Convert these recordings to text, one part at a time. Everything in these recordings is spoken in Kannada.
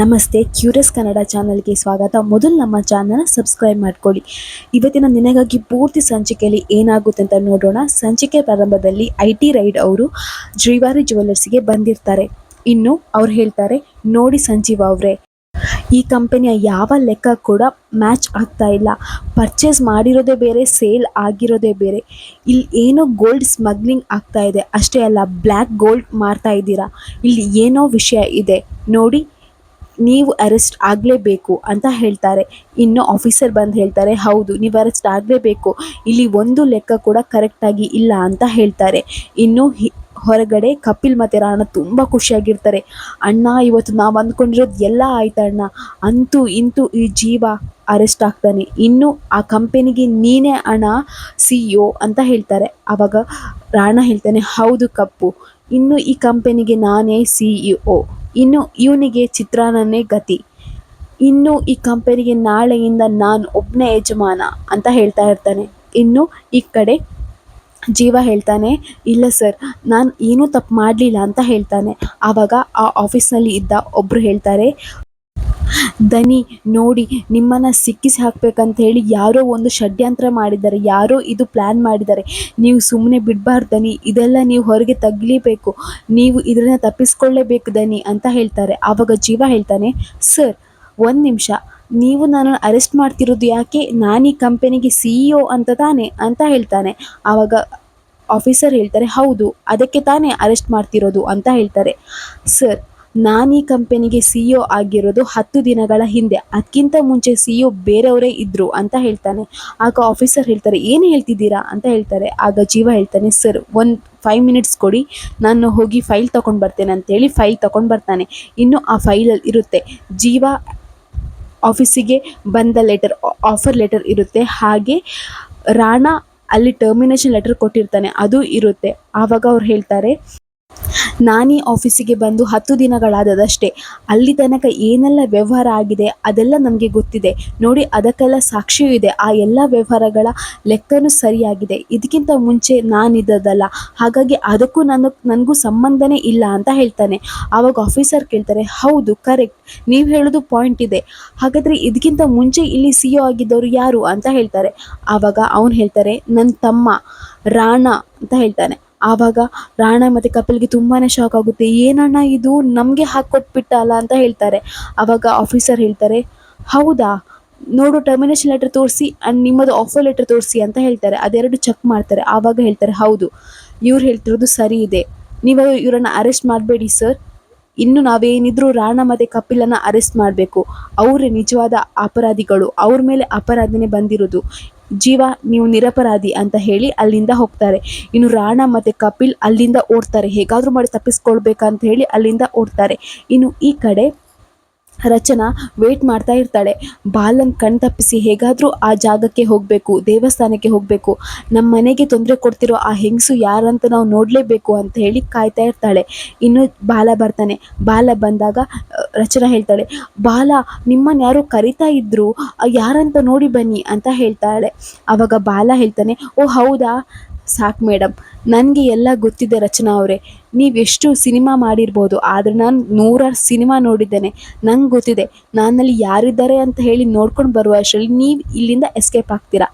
ನಮಸ್ತೆ ಕ್ಯೂರಿಯಸ್ ಕನ್ನಡ ಚಾನಲ್ಗೆ ಸ್ವಾಗತ. ಮೊದಲು ನಮ್ಮ ಚಾನಲ್ನ ಸಬ್ಸ್ಕ್ರೈಬ್ ಮಾಡ್ಕೊಳ್ಳಿ. ಇವತ್ತಿನ ನಿನಗಾಗಿ ಪೂರ್ತಿ ಸಂಚಿಕೆಯಲ್ಲಿ ಏನಾಗುತ್ತೆ ಅಂತ ನೋಡೋಣ. ಸಂಚಿಕೆ ಪ್ರಾರಂಭದಲ್ಲಿ ಐ ಟಿ ರೈಡ್ ಅವರು ಜ್ರೀವಾರಿ ಜ್ಯುವೆಲ್ಲರ್ಸ್ಗೆ ಬಂದಿರ್ತಾರೆ. ಇನ್ನು ಅವ್ರು ಹೇಳ್ತಾರೆ, ನೋಡಿ ಸಂಜೀವ್ ಅವರೇ. ಈ ಕಂಪನಿಯ ಯಾವ ಲೆಕ್ಕ ಕೂಡ ಮ್ಯಾಚ್ ಆಗ್ತಾ ಇಲ್ಲ. ಪರ್ಚೇಸ್ ಮಾಡಿರೋದೇ ಬೇರೆ ಸೇಲ್ ಆಗಿರೋದೇ ಬೇರೆ. ಇಲ್ಲಿ ಏನೋ ಗೋಲ್ಡ್ ಸ್ಮಗ್ಲಿಂಗ್ ಆಗ್ತಾ ಇದೆ. ಅಷ್ಟೇ ಅಲ್ಲ ಬ್ಲ್ಯಾಕ್ ಗೋಲ್ಡ್ ಮಾರ್ತಾ ಇದ್ದೀರಾ. ಇಲ್ಲಿ ಏನೋ ವಿಷಯ ಇದೆ. ನೋಡಿ ನೀವು ಅರೆಸ್ಟ್ ಆಗಲೇಬೇಕು ಅಂತ ಹೇಳ್ತಾರೆ. ಇನ್ನು ಆಫೀಸರ್ ಬಂದು ಹೇಳ್ತಾರೆ, ಹೌದು, ನೀವು ಅರೆಸ್ಟ್ ಆಗಲೇಬೇಕು. ಇಲ್ಲಿ ಒಂದು ಲೆಕ್ಕ ಕೂಡ ಕರೆಕ್ಟಾಗಿ ಇಲ್ಲ ಅಂತ ಹೇಳ್ತಾರೆ. ಇನ್ನು ಹೊರಗಡೆ ಕಪಿಲ್ ಮತ್ತು ರಾಣ ತುಂಬ ಖುಷಿಯಾಗಿರ್ತಾರೆ. ಅಣ್ಣ, ಇವತ್ತು ನಾವು ಅಂದ್ಕೊಂಡಿರೋದು ಎಲ್ಲ ಆಯ್ತಣ್ಣ ಅಂತೂ ಇಂತೂ ಈ ಜೀವ ಅರೆಸ್ಟ್ ಆಗ್ತಾನೆ. ಇನ್ನು ಆ ಕಂಪನಿಗೆ ನೀನೇ ಅಣ್ಣ ಸಿ ಒ ಅಂತ ಹೇಳ್ತಾರೆ. ಆವಾಗ ರಾಣ ಹೇಳ್ತಾನೆ, ಹೌದು ಕಪ್ಪು. ಇನ್ನು ಈ ಕಂಪನಿಗೆ ನಾನೇ ಸಿ ಇ ಒ ಇನ್ನು ಇವನಿಗೆ ಚಿತ್ರಾನ್ನನೇ ಗತಿ. ಇನ್ನು ಈ ಕಂಪನಿಗೆ ನಾಳೆಯಿಂದ ನಾನು ಒಬ್ಬನೇ ಯಜಮಾನ ಅಂತ ಹೇಳ್ತಾ ಇರ್ತಾನೆ. ಇನ್ನು ಈ ಕಡೆ ಜೀವ ಹೇಳ್ತಾನೆ, ಇಲ್ಲ ಸರ್, ನಾನು ಏನೂ ತಪ್ಪು ಮಾಡಲಿಲ್ಲ ಅಂತ ಹೇಳ್ತಾನೆ. ಆವಾಗ ಆ ಆಫೀಸ್ನಲ್ಲಿ ಇದ್ದ ಒಬ್ಬರು ಹೇಳ್ತಾರೆ ದನಿ ನೋಡಿ ನಿಮ್ಮನ್ನು ಸಿಕ್ಕಿಸಿ ಹಾಕಬೇಕಂತ ಹೇಳಿ ಯಾರೋ ಒಂದು ಷಡ್ಯಂತ್ರ ಮಾಡಿದ್ದಾರೆ, ಯಾರೋ ಇದು ಪ್ಲ್ಯಾನ್ ಮಾಡಿದ್ದಾರೆ. ನೀವು ಸುಮ್ಮನೆ ಬಿಡಬಾರ್ದು ದನಿ, ಇದೆಲ್ಲ ನೀವು ಹೊರಗೆ ತಗಲಿಬೇಕು. ನೀವು ಇದನ್ನು ತಪ್ಪಿಸ್ಕೊಳ್ಳೇಬೇಕು ದನಿ ಅಂತ ಹೇಳ್ತಾರೆ. ಆವಾಗ ಜೀವ ಹೇಳ್ತಾನೆ ಸರ್ ಒಂದು ನಿಮಿಷ, ನೀವು ನನ್ನನ್ನು ಅರೆಸ್ಟ್ ಮಾಡ್ತಿರೋದು ಯಾಕೆ? ನಾನು ಈ ಕಂಪನಿಗೆ ಸಿ ಇ ಒ ಅಂತ ತಾನೆ? ಅಂತ ಹೇಳ್ತಾನೆ. ಆವಾಗ ಆಫೀಸರ್ ಹೇಳ್ತಾರೆ, ಹೌದು, ಅದಕ್ಕೆ ತಾನೇ ಅರೆಸ್ಟ್ ಮಾಡ್ತಿರೋದು ಅಂತ ಹೇಳ್ತಾರೆ. ಸರ್ ನಾನು ಈ ಕಂಪನಿಗೆ ಸಿ ಇ ಆಗಿರೋದು ಹತ್ತು ದಿನಗಳ ಹಿಂದೆ. ಅದಕ್ಕಿಂತ ಮುಂಚೆ ಸಿ ಇ ಬೇರೆಯವರೇ ಇದ್ದರು ಅಂತ ಹೇಳ್ತಾನೆ. ಆಗ ಆಫೀಸರ್ ಹೇಳ್ತಾರೆ, ಏನು ಹೇಳ್ತಿದ್ದೀರಾ? ಅಂತ ಹೇಳ್ತಾರೆ. ಆಗ ಜೀವ ಹೇಳ್ತಾನೆ, ಸರ್, ಒಂದು ಫೈವ್ ಮಿನಿಟ್ಸ್ ಕೊಡಿ. ನಾನು ಹೋಗಿ ಫೈಲ್ ತೊಗೊಂಡು ಬರ್ತೇನೆ ಅಂತೇಳಿ ಫೈಲ್ ತೊಗೊಂಡು ಬರ್ತಾನೆ. ಇನ್ನು ಆ ಫೈಲಲ್ಲಿ ಇರುತ್ತೆ. ಜೀವ ಆಫೀಸಿಗೆ ಬಂದ ಲೆಟರ್ ಆಫರ್ ಲೆಟರ್ ಇರುತ್ತೆ. ಹಾಗೆ ರಾಣಾ ಅಲ್ಲಿ ಟರ್ಮಿನೇಷನ್ ಲೆಟರ್ ಕೊಟ್ಟಿರ್ತಾನೆ, ಅದು ಇರುತ್ತೆ. ಆವಾಗ ಅವ್ರು ಹೇಳ್ತಾರೆ ನಾನೀ ಆಫೀಸಿಗೆ ಬಂದು ಹತ್ತು ದಿನಗಳಾದದಷ್ಟೇ. ಅಲ್ಲಿ ತನಕ ಏನೆಲ್ಲ ವ್ಯವಹಾರ ಆಗಿದೆ ಅದೆಲ್ಲ ನಮಗೆ ಗೊತ್ತಿದೆ. ನೋಡಿ ಅದಕ್ಕೆಲ್ಲ ಸಾಕ್ಷಿಯೂ ಇದೆ. ಆ ಎಲ್ಲ ವ್ಯವಹಾರಗಳ ಲೆಕ್ಕನೂ ಸರಿಯಾಗಿದೆ. ಇದಕ್ಕಿಂತ ಮುಂಚೆ ನಾನಿದ್ದದಲ್ಲ ಹಾಗಾಗಿ ಅದಕ್ಕೂ ನನ್ನ, ನನಗೂ ಸಂಬಂಧನೇ ಇಲ್ಲ ಅಂತ ಹೇಳ್ತಾನೆ. ಆವಾಗ ಆಫೀಸರ್ ಕೇಳ್ತಾರೆ, ಹೌದು ಕರೆಕ್ಟ್ ನೀವು ಹೇಳೋದು ಪಾಯಿಂಟ್ ಇದೆ. ಹಾಗಾದರೆ ಇದಕ್ಕಿಂತ ಮುಂಚೆ ಇಲ್ಲಿ ಸಿ ಒ ಆಗಿದ್ದವರು ಯಾರು? ಅಂತ ಹೇಳ್ತಾರೆ. ಆವಾಗ ಅವನು ಹೇಳ್ತಾರೆ ನನ್ನ ತಮ್ಮ, ರಾಣ ಅಂತ ಹೇಳ್ತಾನೆ. ಆವಾಗ ರಾಣ ಮತ್ತು ಕಪಿಲ್ಗೆ ತುಂಬಾ ಶಾಕ್ ಆಗುತ್ತೆ. ಏನಣ್ಣ ಇದು? ನಮಗೆ ಹಾಕ್ಕೊಟ್ಬಿಟ್ಟಲ್ಲ ಅಂತ ಹೇಳ್ತಾರೆ. ಆವಾಗ ಆಫೀಸರ್ ಹೇಳ್ತಾರೆ, ಹೌದಾ? ನೋಡು ಟರ್ಮಿನೇಷನ್ ಲೆಟರ್ ತೋರಿಸಿ ಆ್ಯಂಡ್ ನಿಮ್ಮದು ಆಫರ್ ಲೆಟರ್ ತೋರಿಸಿ ಅಂತ ಹೇಳ್ತಾರೆ. ಅದೆರಡು ಚೆಕ್ ಮಾಡ್ತಾರೆ. ಆವಾಗ ಹೇಳ್ತಾರೆ, ಹೌದು. ಇವ್ರು ಹೇಳ್ತಿರೋದು ಸರಿ ಇದೆ. ನೀವು ಇವರನ್ನು ಅರೆಸ್ಟ್ ಮಾಡಬೇಡಿ ಸರ್ ಇನ್ನು ನಾವೇನಿದ್ರು ರಾಣ ಮತ್ತು ಕಪಿಲನ್ನು ಅರೆಸ್ಟ್ ಮಾಡಬೇಕು. ಅವರೇ ನಿಜವಾದ ಅಪರಾಧಿಗಳು. ಅವ್ರ ಮೇಲೆ ಅಪರಾಧನೆ ಬಂದಿರೋದು. ಜೀವ ನೀವು ನಿರಪರಾಧಿ ಅಂತ ಹೇಳಿ ಅಲ್ಲಿಂದ ಹೋಗ್ತಾರೆ. ಇನ್ನು ರಾಣ ಮತ್ತು ಕಪಿಲ್ ಅಲ್ಲಿಂದ ಓಡ್ತಾರೆ. ಹೇಗಾದರೂ ಮಾಡಿ ತಪ್ಪಿಸ್ಕೊಳ್ಬೇಕಂತ ಹೇಳಿ ಅಲ್ಲಿಂದ ಓಡ್ತಾರೆ. ಇನ್ನು ಈ ಕಡೆ ರಚನಾ ವೇಟ್ ಮಾಡ್ತಾ ಇರ್ತಾಳೆ. ಬಾಲನ್ ಕಣ್ ತಪ್ಪಿಸಿ ಹೇಗಾದರೂ ಆ ಜಾಗಕ್ಕೆ ಹೋಗಬೇಕು, ದೇವಸ್ಥಾನಕ್ಕೆ ಹೋಗಬೇಕು. ನಮ್ಮ ಮನೆಗೆ ತೊಂದರೆ ಕೊಡ್ತಿರೋ ಆ ಹೆಂಗಸು ಯಾರಂತ ನಾವು ನೋಡಲೇಬೇಕು ಅಂತ ಹೇಳಿ ಕಾಯ್ತಾ ಇರ್ತಾಳೆ. ಇನ್ನು ಬಾಲ ಬರ್ತಾನೆ. ಬಾಲ ಬಂದಾಗ ರಚನಾ ಹೇಳ್ತಾಳೆ, ಬಾಲ ನಿಮ್ಮನ್ನು ಯಾರೋ ಕರಿತಾ ಇದ್ರು ಯಾರಂತ ನೋಡಿ ಬನ್ನಿ ಅಂತ ಹೇಳ್ತಾಳೆ. ಆವಾಗ ಬಾಲ ಹೇಳ್ತಾನೆ, ಓ, ಹೌದಾ? ಸಾಕು ಮೇಡಮ್ ನನಗೆ ಎಲ್ಲ ಗೊತ್ತಿದೆ ರಚನಾ ಅವರೇ. ನೀವೆಷ್ಟು ಸಿನಿಮಾ ಮಾಡಿರ್ಬೋದು, ಆದರೆ ನಾನು ನೂರಾರು ಸಿನಿಮಾ ನೋಡಿದ್ದೇನೆ. ನಂಗೆ ಗೊತ್ತಿದೆ ನನ್ನಲ್ಲಿ ಯಾರಿದ್ದಾರೆ ಅಂತ ಹೇಳಿ ನೋಡ್ಕೊಂಡು ಬರುವ ಅಷ್ಟರಲ್ಲಿ ನೀವು ಇಲ್ಲಿಂದ ಎಸ್ಕೇಪ್ ಆಗ್ತೀರಾ?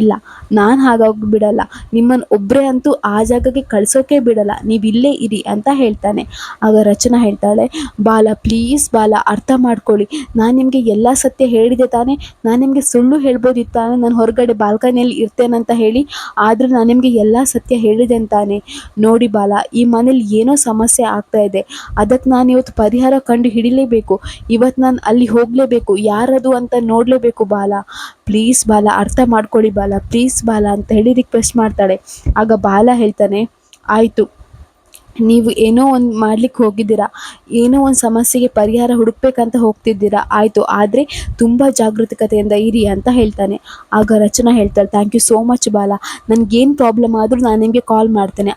ಇಲ್ಲ, ನಾನು ಹಾಗಾಗಿ ಬಿಡಲ್ಲ. ನಿಮ್ಮನ್ನು ಒಬ್ಬರೇ ಅಂತೂ ಆ ಜಾಗಕ್ಕೆ ಕಳಿಸೋಕೆ ಬಿಡಲ್ಲ. ನೀವು ಇಲ್ಲೇ ಇರಿ ಅಂತ ಹೇಳ್ತಾನೆ. ಆಗ ರಚನಾ ಹೇಳ್ತಾಳೆ, ಬಾಲ ಪ್ಲೀಸ್ ಬಾಲ, ಅರ್ಥ ಮಾಡ್ಕೊಳ್ಳಿ. ನಾನು ನಿಮಗೆ ಎಲ್ಲ ಸತ್ಯ ಹೇಳಿದೆ ತಾನೇ. ನಾನು ನಿಮಗೆ ಸುಳ್ಳು ಹೇಳ್ಬೋದಿತ್ತು ನಾನು ಹೊರಗಡೆ ಬಾಲ್ಕನಿಯಲ್ಲಿ ಇರ್ತೇನಂತ ಹೇಳಿ, ಆದರೂ ನಾನು ನಿಮಗೆ ಎಲ್ಲ ಸತ್ಯ ಹೇಳಿದೆ ಅಂತಾನೆ. ನೋಡಿ ಬಾಲ, ಈ ಮನೇಲಿ ಏನೋ ಸಮಸ್ಯೆ ಆಗ್ತಾ ಇದೆ. ಅದಕ್ಕೆ ನಾನು ಇವತ್ತು ಪರಿಹಾರ ಕಂಡು ಹಿಡಿಲೇಬೇಕು. ಇವತ್ತು ನಾನು ಅಲ್ಲಿ ಹೋಗಲೇಬೇಕು. ಯಾರದು ಅಂತ ನೋಡಲೇಬೇಕು ಬಾಲ. ಪ್ಲೀಸ್ ಬಾಲ, ಅರ್ಥ ಮಾಡ್ಕೊಳ್ಳಿ ಬಾಲ ಪ್ಲೀಸ್ ಬಾಲ ಅಂತ ಹೇಳಿ ರಿಕ್ವೆಸ್ಟ್ ಮಾಡ್ತಾಳೆ. ಆಗ ಬಾಲ ಹೇಳ್ತಾನೆ, ಆಯಿತು, ನೀವು ಏನೋ ಒಂದು ಮಾಡ್ಲಿಕ್ಕೆ ಹೋಗಿದ್ದೀರಾ, ಏನೋ ಒಂದು ಸಮಸ್ಯೆಗೆ ಪರಿಹಾರ ಹುಡುಕ್ಬೇಕಂತ ಹೋಗ್ತಿದ್ದೀರಾ, ಆಯಿತು, ಆದರೆ ತುಂಬ ಜಾಗೃತಿಕತೆಯಿಂದ ಇರಿ ಅಂತ ಹೇಳ್ತಾನೆ. ಆಗ ರಚನಾ ಹೇಳ್ತಾಳೆ ಥ್ಯಾಂಕ್ ಯು ಸೋ ಮಚ್ ಬಾಲ, ನನಗೇನು ಪ್ರಾಬ್ಲಮ್ ಆದರೂ ನಾನು ನಿಮಗೆ ಕಾಲ್ ಮಾಡ್ತೇನೆ.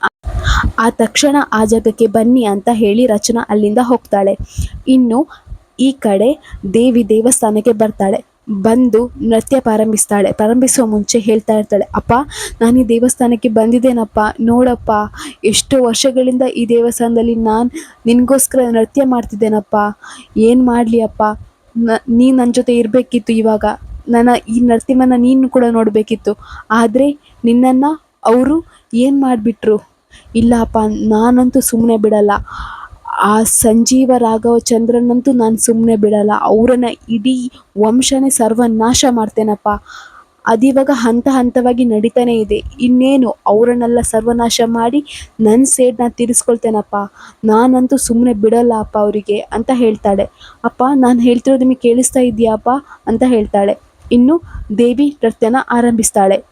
ಆ ತಕ್ಷಣ ಆ ಜಾಗಕ್ಕೆ ಬನ್ನಿ ಅಂತ ಹೇಳಿ ರಚನಾ ಅಲ್ಲಿಂದ ಹೋಗ್ತಾಳೆ. ಇನ್ನು ಈ ಕಡೆ ದೇವಿ ದೇವಸ್ಥಾನಕ್ಕೆ ಬರ್ತಾಳೆ. ಬಂದು ನೃತ್ಯ ಪ್ರಾರಂಭಿಸ್ತಾಳೆ. ಪ್ರಾರಂಭಿಸುವ ಮುಂಚೆ ಹೇಳ್ತಾ ಇರ್ತಾಳೆ, ಅಪ್ಪ, ನಾನು ಈ ದೇವಸ್ಥಾನಕ್ಕೆ ಬಂದಿದ್ದೇನಪ್ಪ? ನೋಡಪ್ಪ, ಎಷ್ಟು ವರ್ಷಗಳಿಂದ ಈ ದೇವಸ್ಥಾನದಲ್ಲಿ ನಾನು ನಿನಗೋಸ್ಕರ ನೃತ್ಯ ಮಾಡ್ತಿದ್ದೇನಪ್ಪ? ಏನು ಮಾಡಲಿ ಅಪ್ಪ? ನ, ನೀನು ನನ್ನ ಜೊತೆ ಇರಬೇಕಿತ್ತು ಇವಾಗ. ನನ್ನ ಈ ನೃತ್ಯವನ್ನು ನೀನು ಕೂಡ ನೋಡಬೇಕಿತ್ತು. ಆದರೆ ನಿನ್ನನ್ನು ಅವರು ಏನು ಮಾಡಿಬಿಟ್ರು? ಇಲ್ಲ ಅಪ್ಪ, ನಾನಂತೂ ಸುಮ್ಮನೆ ಬಿಡಲ್ಲ. ಆ ಸಂಜೀವ ರಾಘವ ಚಂದ್ರನಂತೂ ನಾನು ಸುಮ್ಮನೆ ಬಿಡಲ್ಲ. ಅವರನ್ನು ಇಡೀ ವಂಶನೇ ಸರ್ವನಾಶ ಮಾಡ್ತೇನಪ್ಪ. ಅದಿವಾಗ ಹಂತ ಹಂತವಾಗಿ ನಡೀತಾನೆ ಇದೆ. ಇನ್ನೇನು ಅವರನ್ನೆಲ್ಲ ಸರ್ವನಾಶ ಮಾಡಿ ನನ್ನ ಸೇಡ್ ನಾನು ತೀರಿಸ್ಕೊಳ್ತೇನಪ್ಪ. ನಾನಂತೂ ಸುಮ್ಮನೆ ಬಿಡಲ್ಲ ಅಪ್ಪ ಅವರಿಗೆ ಅಂತ ಹೇಳ್ತಾಳೆ. ಅಪ್ಪ, ನಾನು ಹೇಳ್ತಿರೋದು ನಿಮಗೆ ಕೇಳಿಸ್ತಾ ಇದೆಯಾ ಅಪ್ಪ? ಅಂತ ಹೇಳ್ತಾಳೆ. ಇನ್ನು ದೇವಿ ನೃತ್ಯನ ಆರಂಭಿಸ್ತಾಳೆ.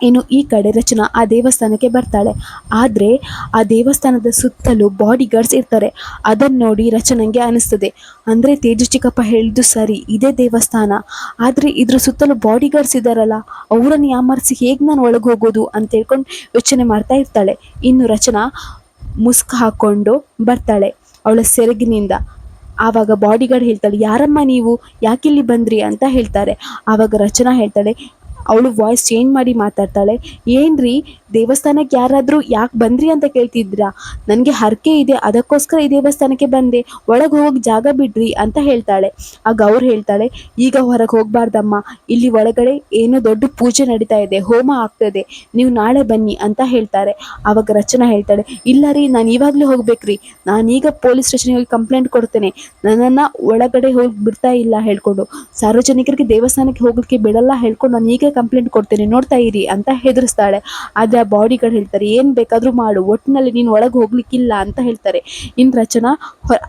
ಇನ್ನು ಈ ಕಡೆ ರಚನಾ ಆ ದೇವಸ್ಥಾನಕ್ಕೆ ಬರ್ತಾಳೆ. ಆದರೆ ಆ ದೇವಸ್ಥಾನದ ಸುತ್ತಲೂ ಬಾಡಿ ಗಾರ್ಡ್ಸ್ ಇರ್ತಾರೆ. ಅದನ್ನು ನೋಡಿ ರಚನಂಗೆ ಅನಿಸ್ತದೆ. ಅಂದರೆ ತೇಜು ಚಿಕ್ಕಪ್ಪ ಹೇಳಿದ್ದು ಸರಿ, ಇದೇ ದೇವಸ್ಥಾನ. ಆದರೆ ಇದ್ರ ಸುತ್ತಲೂ ಬಾಡಿ ಗಾರ್ಡ್ಸ್ ಇದ್ದಾರಲ್ಲ ಅವರನ್ನು ಯಾಮರ್ಸಿ ಹೇಗೆ ನಾನು ಒಳಗೆ ಹೋಗೋದು ಅಂತ ಹೇಳ್ಕೊಂಡು ಯೋಚನೆ ಮಾಡ್ತಾ ಇರ್ತಾಳೆ. ಇನ್ನು ರಚನಾ ಮುಸ್ಕ್ ಹಾಕ್ಕೊಂಡು ಬರ್ತಾಳೆ ಅವಳ ಸೆರಗಿನಿಂದ. ಆವಾಗ ಬಾಡಿಗಾರ್ಡ್ ಹೇಳ್ತಾಳೆ, ಯಾರಮ್ಮ ನೀವು? ಯಾಕಿಲ್ಲಿ ಬಂದ್ರಿ? ಅಂತ ಹೇಳ್ತಾರೆ. ಆವಾಗ ರಚನಾ ಹೇಳ್ತಾಳೆ ಅವಳು ವಾಯ್ಸ್ ಚೇಂಜ್ ಮಾಡಿ ಮಾತಾಡ್ತಾಳೆ. ಏನ್ರಿ, ದೇವಸ್ಥಾನಕ್ಕೆ ಯಾರಾದರೂ ಯಾಕೆ ಬಂದ್ರಿ ಅಂತ ಕೇಳ್ತಿದ್ರಾ ನನಗೆ ಹರಕೆ ಇದೆ, ಅದಕ್ಕೋಸ್ಕರ ಈ ದೇವಸ್ಥಾನಕ್ಕೆ ಬಂದೆ. ಒಳಗೆ ಹೋಗಿ ಜಾಗ ಬಿಡ್ರಿ ಅಂತ ಹೇಳ್ತಾಳೆ. ಆಗ ಅವ್ರು ಹೇಳ್ತಾಳೆ, ಈಗ ಹೊರಗೆ ಹೋಗಬಾರ್ದಮ್ಮ. ಇಲ್ಲಿ ಒಳಗಡೆ ಏನೋ ದೊಡ್ಡ ಪೂಜೆ ನಡೀತಾ ಇದೆ, ಹೋಮ ಆಗ್ತದೆ. ನೀವು ನಾಳೆ ಬನ್ನಿ ಅಂತ ಹೇಳ್ತಾರೆ. ಆವಾಗ ರಚನಾ ಹೇಳ್ತಾಳೆ, ಇಲ್ಲ ರೀ, ನಾನು ಇವಾಗಲೇ ಹೋಗ್ಬೇಕ್ರಿ. ನಾನೀಗ ಪೊಲೀಸ್ ಸ್ಟೇಷನ್ಗೆ ಹೋಗಿ ಕಂಪ್ಲೇಂಟ್ ಕೊಡ್ತೇನೆ. ನನ್ನನ್ನು ಒಳಗಡೆ ಹೋಗಿ ಬಿಡ್ತಾ ಇಲ್ಲ, ಹೇಳ್ಕೊಂಡು. ಸಾರ್ವಜನಿಕರಿಗೆ ದೇವಸ್ಥಾನಕ್ಕೆ ಹೋಗಲಿಕ್ಕೆ ಬಿಡಲ್ಲ, ಹೇಳ್ಕೊಂಡು. ನಾನು ಈಗ ಕಂಪ್ಲೇಂಟ್ ಕೊಡ್ತೀನಿ, ನೋಡ್ತಾ ಇರಿ ಅಂತ ಹೆದರಿಸ್ತಾಳೆ. ಆದರೆ ಆ ಬಾಡಿ ಗಾರ್ಡ್ ಹೇಳ್ತಾರೆ, ಏನು ಬೇಕಾದರೂ ಮಾಡು ಒಟ್ಟಿನಲ್ಲಿ ನೀನು ಒಳಗೆ ಹೋಗ್ಲಿಕ್ಕಿಲ್ಲ ಅಂತ ಹೇಳ್ತಾರೆ. ಇನ್ನು ರಚನಾ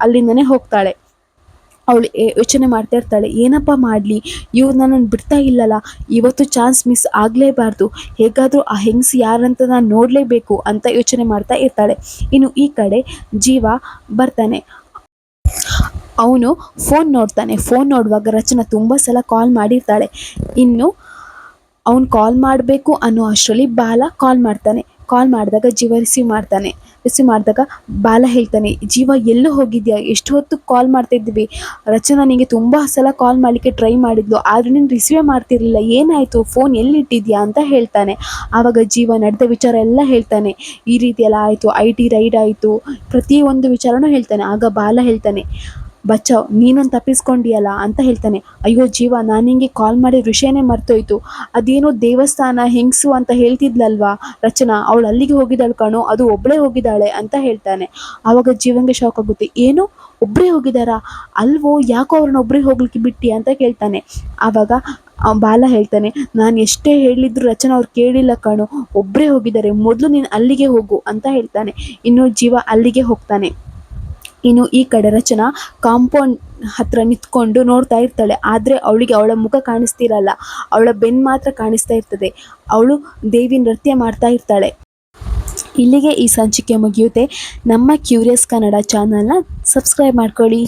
ಅಲ್ಲಿಂದನೇ ಹೋಗ್ತಾಳೆ. ಅವಳು ಯೋಚನೆ ಮಾಡ್ತಾ ಇರ್ತಾಳೆ, ಏನಪ್ಪ ಮಾಡಲಿ, ಇವ್ರು ನನ್ನನ್ನು ಬಿಡ್ತಾ ಇಲ್ಲಲ್ಲ, ಇವತ್ತು ಚಾನ್ಸ್ ಮಿಸ್ ಆಗಲೇಬಾರ್ದು, ಹೇಗಾದರೂ ಆ ಹೆಂಗಸು ಯಾರಂತ ನಾನು ನೋಡಲೇಬೇಕು ಅಂತ ಯೋಚನೆ ಮಾಡ್ತಾ ಇರ್ತಾಳೆ. ಇನ್ನು ಈ ಕಡೆ ಜೀವ ಬರ್ತಾನೆ. ಅವನು ಫೋನ್ ನೋಡ್ತಾನೆ, ಫೋನ್ ನೋಡುವಾಗ ರಚನಾ ತುಂಬ ಸಲ ಕಾಲ್ ಮಾಡಿರ್ತಾಳೆ. ಇನ್ನು ಅವ್ನು ಕಾಲ್ ಮಾಡಬೇಕು ಅನ್ನೋ ಅಷ್ಟರಲ್ಲಿ ಬಾಲ ಕಾಲ್ ಮಾಡ್ತಾನೆ. ಕಾಲ್ ಮಾಡಿದಾಗ ಜೀವ ರಿಸೀವ್ ಮಾಡ್ತಾನೆ. ರಿಸೀವ್ ಮಾಡಿದಾಗ ಬಾಲ ಹೇಳ್ತಾನೆ, ಜೀವ, ಎಲ್ಲೂ ಹೋಗಿದ್ಯಾ? ಎಷ್ಟು ಹೊತ್ತು ಕಾಲ್ ಮಾಡ್ತಿದ್ವಿ ರಚನಾ ನಿನಗೆ ತುಂಬ ಸಲ ಕಾಲ್ ಮಾಡಲಿಕ್ಕೆ ಟ್ರೈ ಮಾಡಿದ್ಲು, ಆದರೆ ನೀನು ರಿಸೀವೇ ಮಾಡ್ತಿರಲಿಲ್ಲ. ಏನಾಯಿತು? ಫೋನ್ ಎಲ್ಲಿಟ್ಟಿದ್ಯಾ? ಅಂತ ಹೇಳ್ತಾನೆ. ಆವಾಗ ಜೀವ ನಡೆದ ವಿಚಾರ ಎಲ್ಲ ಹೇಳ್ತಾನೆ. ಈ ರೀತಿಯೆಲ್ಲ ಆಯಿತು ಐ ಟಿ ರೈಡ್ ಆಯಿತು. ಪ್ರತಿಯೊಂದು ವಿಚಾರನೂ ಹೇಳ್ತಾನೆ. ಆಗ ಬಾಲ ಹೇಳ್ತಾನೆ ಬಚಾವ್ ನೀನೊಂದು ತಪ್ಪಿಸ್ಕೊಂಡಿಯಲ್ಲ ಅಂತ ಹೇಳ್ತಾನೆ. ಅಯ್ಯೋ ಜೀವ, ನಾನು ನಿಂಗೆ ಕಾಲ್ ಮಾಡಿ ವಿಷಯನೇ ಮರ್ತೋಯ್ತು. ಅದೇನೋ ದೇವಸ್ಥಾನ ಹೆಂಗಸು ಅಂತ ಹೇಳ್ತಿದ್ಲಲ್ವಾ? ರಚನಾ, ಅವಳು ಅಲ್ಲಿಗೆ ಹೋಗಿದ್ದಾಳೆ ಕಣೋ, ಅದು ಒಬ್ಬಳೇ ಹೋಗಿದ್ದಾಳೆ ಅಂತ ಹೇಳ್ತಾನೆ. ಆವಾಗ ಜೀವನ್ಗೆ ಶಾಕ್ ಆಗುತ್ತೆ. ಏನು? ಒಬ್ಬರೇ ಹೋಗಿದ್ದಾರಾ? ಅಲ್ವೋ, ಯಾಕೋ ಅವ್ರನ್ನ ಒಬ್ಬರೇ ಹೋಗ್ಲಿಕ್ಕೆ ಬಿಟ್ಟಿ ಅಂತ ಕೇಳ್ತಾನೆ. ಆವಾಗ ಬಾಲ ಹೇಳ್ತಾನೆ, ನಾನು ಎಷ್ಟೇ ಹೇಳಿದ್ರು ರಚನಾ ಅವ್ರು ಕೇಳಿಲ್ಲ ಕಣೋ ಒಬ್ಬರೇ ಹೋಗಿದ್ದಾರೆ, ಮೊದಲು ನೀನು ಅಲ್ಲಿಗೆ ಹೋಗು ಅಂತ ಹೇಳ್ತಾನೆ. ಇನ್ನು ಜೀವ ಅಲ್ಲಿಗೆ ಹೋಗ್ತಾನೆ. ಇನ್ನು ಈ ಕಡೆ ರಚನಾ ಕಾಂಪೌಂಡ್ ಹತ್ರ ನಿಂತ್ಕೊಂಡು ನೋಡ್ತಾ ಇರ್ತಾಳೆ. ಆದರೆ ಅವಳಿಗೆ ಅವಳ ಮುಖ ಕಾಣಿಸ್ತಿರಲ್ಲ. ಅವಳ ಬೆನ್ನು ಮಾತ್ರ ಕಾಣಿಸ್ತಾ ಇರ್ತದೆ. ಅವಳು ದೇವಿ ನೃತ್ಯ ಮಾಡ್ತಾ ಇರ್ತಾಳೆ. ಇಲ್ಲಿಗೆ ಈ ಸಂಚಿಕೆ ಮುಗಿಯುತ್ತೆ. ನಮ್ಮ ಕ್ಯೂರಿಯಸ್ ಕನ್ನಡ ಚಾನಲ್ನ ಸಬ್ಸ್ಕ್ರೈಬ್ ಮಾಡ್ಕೊಳ್ಳಿ.